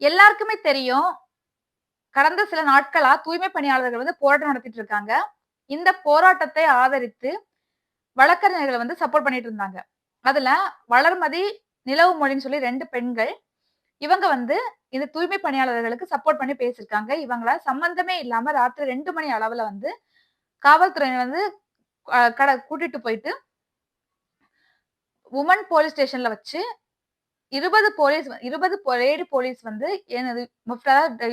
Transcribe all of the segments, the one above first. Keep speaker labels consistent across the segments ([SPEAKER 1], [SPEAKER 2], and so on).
[SPEAKER 1] எல்லாருக்குமே தெரியும். கடந்த சில நாட்களா தூய்மை பணியாளர்கள் வந்து போராட்டம் நடத்திட்டு இருக்காங்க. இந்த போராட்டத்தை ஆதரித்து வழக்கறிஞர்களை வந்து சப்போர்ட் பண்ணிட்டு இருந்தாங்க. அதுல வளர்மதி நிலவு மொழின்னு சொல்லி ரெண்டு பெண்கள் இவங்க வந்து இந்த தூய்மை பணியாளர்களுக்கு சப்போர்ட் பண்ணி பேசியிருக்காங்க. இவங்கள சம்பந்தமே இல்லாம ராத்திரி ரெண்டு மணி அளவுல வந்து காவல்துறையினர் வந்து கடை கூட்டிட்டு போயிட்டு உமன் போலீஸ் ஸ்டேஷன்ல வச்சு இருபது போலீஸ் இருபது லேடி போலீஸ் வந்து எனது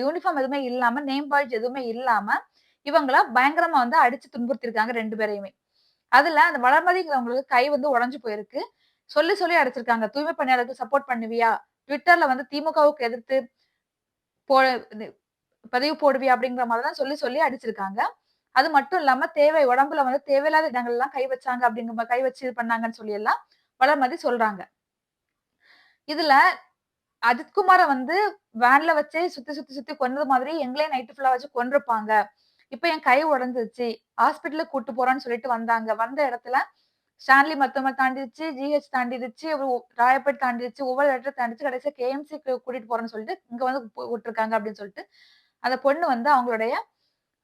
[SPEAKER 1] யூனிஃபார்ம் எதுவுமே இல்லாம நேம் பாய்ஸ் எதுவுமே இல்லாம இவங்கள பயங்கரமா வந்து அடிச்சு துன்புறுத்திருக்காங்க ரெண்டு பேரையுமே. அதுல அந்த வளர்மதிங்கிறவங்களுக்கு கை வந்து உடஞ்சு போயிருக்கு. சொல்லி சொல்லி அடிச்சிருக்காங்க. தூய்மை பணியாளருக்கு சப்போர்ட் பண்ணுவியா? ட்விட்டர்ல வந்து திமுகவுக்கு எதிர்த்து போ பதிவு போடுவியா அப்படிங்கிற மாதிரி தான் சொல்லி சொல்லி அடிச்சிருக்காங்க. அது மட்டும் இல்லாம தேவை உடம்புல வந்து தேவையில்லாத இடங்கள்லாம் கை வச்சாங்க அப்படிங்கிற மாதிரி கை வச்சு இது பண்ணாங்கன்னு சொல்லி எல்லாம் வளர்மதி சொல்றாங்க. இதுல அஜித்குமாரை வந்து வேன்ல வச்சு சுத்தி சுத்தி சுத்தி கொன்னது மாதிரி எங்களே நைட்டு ஃபுல்லா வச்சு கொண்டிருப்பாங்க இப்ப என் கை உடஞ்சிருச்சு. ஹாஸ்பிட்டலுக்கு கூட்டு போறான்னு சொல்லிட்டு வந்தாங்க. வந்த இடத்துல ஸ்டான்லி மருத்துவமனை தாண்டிடுச்சு ஜிஹெச் தாண்டிடுச்சு ஒரு ராயப்பேட் தாண்டிடுச்சு ஒவ்வொரு இடத்துல தாண்டிச்சு கடைசியா கேஎம்சி கூட்டிட்டு போறேன்னு சொல்லிட்டு இங்க வந்து விட்டுருக்காங்க அப்படின்னு சொல்லிட்டு அந்த பொண்ணு வந்து அவங்களுடைய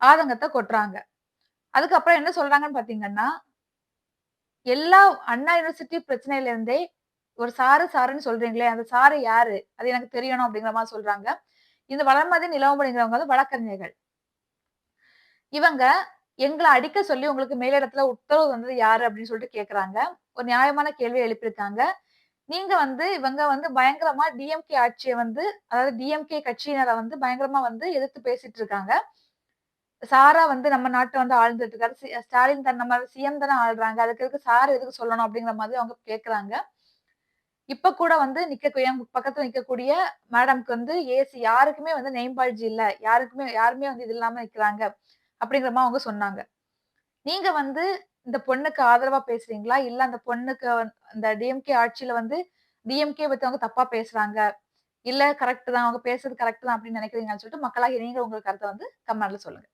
[SPEAKER 1] ஆதங்கத்தை கொட்டுறாங்க. அதுக்கப்புறம் என்ன சொல்றாங்கன்னு பாத்தீங்கன்னா எல்லா அண்ணா யூனிவர்சிட்டி பிரச்சனையில இருந்தே ஒரு சாரு சாருன்னு சொல்றீங்களே அந்த சாரு யாரு? அது எனக்கு தெரியணும் அப்படிங்கிற மாதிரி சொல்றாங்க. இந்த வளர்மதி நிலவம்படிங்கிறவங்க வந்து வழக்கறிஞர்கள். இவங்க எங்களை அடிக்க சொல்லி உங்களுக்கு மேலிடத்துல உத்தரவு வந்தது யாரு அப்படின்னு சொல்லிட்டு கேக்குறாங்க. ஒரு நியாயமான கேள்வி எழுப்பியிருக்காங்க. நீங்க வந்து இவங்க வந்து பயங்கரமா டிஎம்கே ஆட்சியை வந்து அதாவது டிஎம்கே கட்சியினரை வந்து பயங்கரமா வந்து எதிர்த்து பேசிட்டு இருக்காங்க. சாரா வந்து நம்ம நாட்டை வந்து ஆழ்ந்துட்டு இருக்காரு சி- ஸ்டாலின் தன் நம்ம சிஎம் தானே ஆள்றாங்க. அதுக்கு எதுக்கு சார் எதுக்கு சொல்லணும் அப்படிங்கிற மாதிரி அவங்க கேக்குறாங்க. இப்ப கூட வந்து நிக்க என் பக்கத்துல நிக்கக்கூடிய மேடம்க்கு வந்து ஏசி யாருக்குமே வந்து நெய்ம் பால்ஜி இல்ல. யாருக்குமே யாருமே வந்து இது இல்லாம நிக்கிறாங்க அப்படிங்கிற மாதிரி அவங்க சொன்னாங்க. நீங்க வந்து இந்த பொண்ணுக்கு ஆதரவா பேசுறீங்களா? இல்ல அந்த பொண்ணுக்கு அந்த டிஎம்கே ஆட்சியில வந்து டிஎம்கே பத்தி அவங்க தப்பா பேசுறாங்க? இல்ல கரெக்ட் தான் அவங்க பேசுறது கரெக்ட் தான் அப்படின்னு நினைக்கிறீங்கன்னு சொல்லிட்டு மக்களாகி நீங்க உங்க கருத்தை வந்து கமெண்ட்ல சொல்லுங்க.